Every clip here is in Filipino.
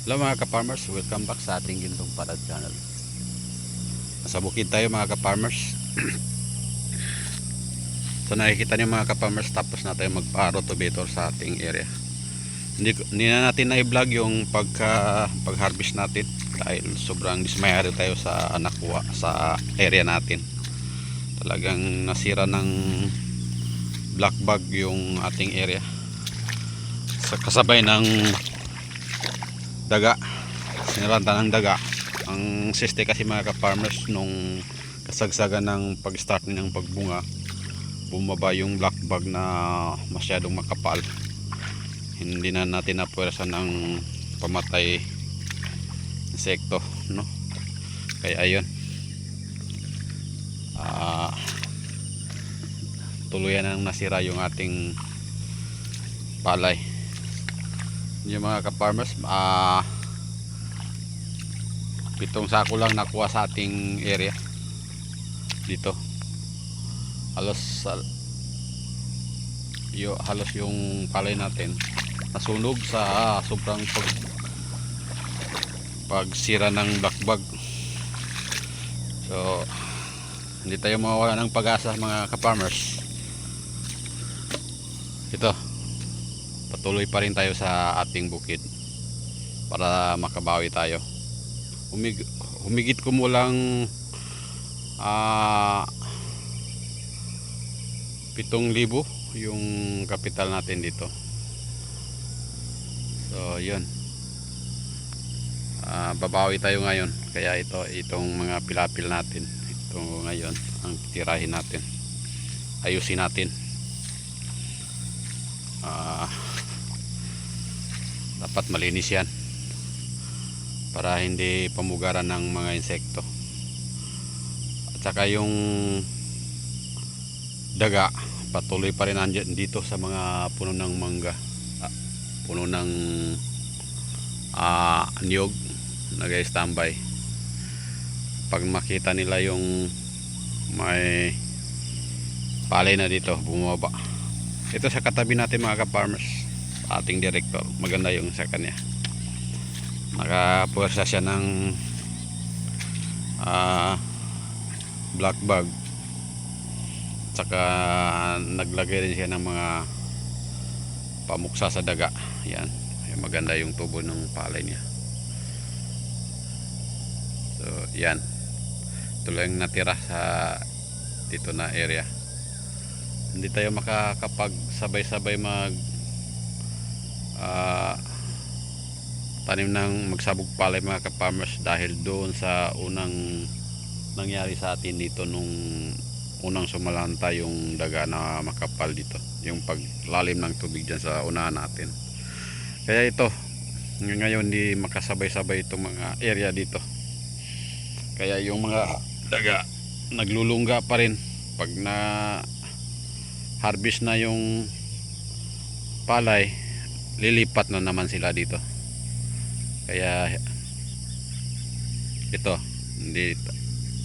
Hello mga ka-farmers, welcome back sa ating Gintong Parad channel. Nasa bukid tayo mga ka-farmers. so nakikita niyo mga ka-farmers tapos na tayo magpa-rotovator sa ating area. Hindi, hindi na natin na-vlog yung pag-harvest natin dahil sobrang dismayado tayo sa nakuha sa area natin. Talagang nasira ng black bug yung ating area. Sa kasabay ng daga. Siniranta ng daga. Ang siste kasi mga ka-farmers nung kasagsagan ng pag-start ng pagbunga bumaba yung black bug na masyadong makapal. Hindi na natin napwersa ng pamatay insekto no? Kaya ayun. Ah tuluyan nang nasira yung ating palay yung mga ka-farmers ah pitong sako lang nakuha sa ating area. Dito. Halos sal- yo, halos yung palay natin nasunog sa sobrang pag pagsira ng black bug so hindi tayo mawawala ng pag-asa mga ka-farmers. Ito patuloy pa rin tayo sa ating bukid para makabawi tayo. Humig, humigit ko mo lang ah 7,000 yung kapital natin dito. So yun. Ah, babawi tayo ngayon. Kaya ito itong mga pilapil natin. Ito ngayon ang tirahin natin. Ayusin natin. Ah dapat malinis yan. Para hindi pamugaran ng mga insekto. At saka yung daga patuloy pa rin andyan dito sa mga puno ng mangga. Ah, puno ng ah, niyog nagay standby pag makita nila yung may palay na dito bumaba. Ito sa katabi natin mga ka-farmers ating director. Maganda yung sa kanya. Nakapuwersa siya ng ah, black bag. Tsaka naglagay rin siya ng mga pamuksa sa daga. Yan. Maganda yung tubo ng palay niya. So yan. Lang yung natira sa dito na area. Hindi tayo makakapag sabay-sabay mag ah, tanim ng magsabog palay mga ka-farmers dahil doon sa unang nangyari sa atin dito nung unang sumalanta yung daga na makapal dito. Yung paglalim ng tubig dyan sa unahan natin. Kaya ito ngayon hindi makasabay-sabay itong mga area dito. Kaya yung mga daga naglulungga pa rin. Pag na harvest na yung palay lilipat na naman sila dito. Kaya ito hindi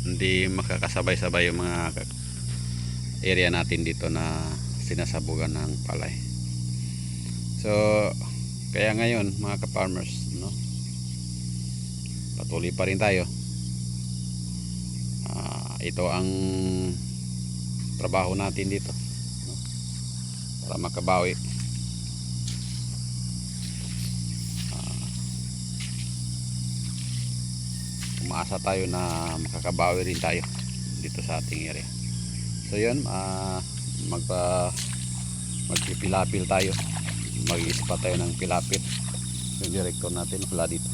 hindi makakasabay-sabay yung mga area natin dito na sinasabugan ng palay. So kaya ngayon mga ka-farmers no? Patuloy pa rin tayo. Ah, ito ang trabaho natin dito no? para makabawi umaasa tayo na makakabawi rin tayo dito sa ating area. So yun ah, magpa magpipilapil tayo. Mag-ispa tayo ng pilapil yung director natin wala dito.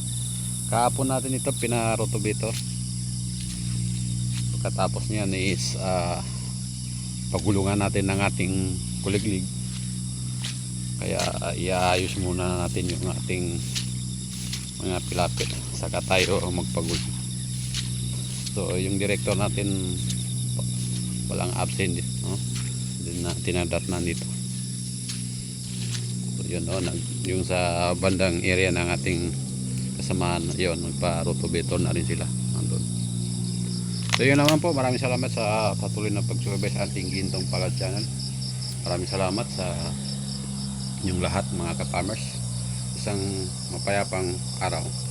Kahapon natin ito pinarotobator pagkatapos niyan is ah, pagulungan natin ng ating kuliglig. Kaya ah, iaayos muna natin yung ating mga pilapil saka tayo magpagulo so yung director natin walang absent no? din na tinadat na dito. So yun oh, nag, yung sa bandang area ng ating kasamaan yun magpa-rotovator na rin sila. Nandun. So yun naman po maraming salamat sa patuloy na pagsubaybay sa ating Gintong Palad channel. Maraming salamat sa yung lahat mga ka-farmers. Isang mapayapang araw.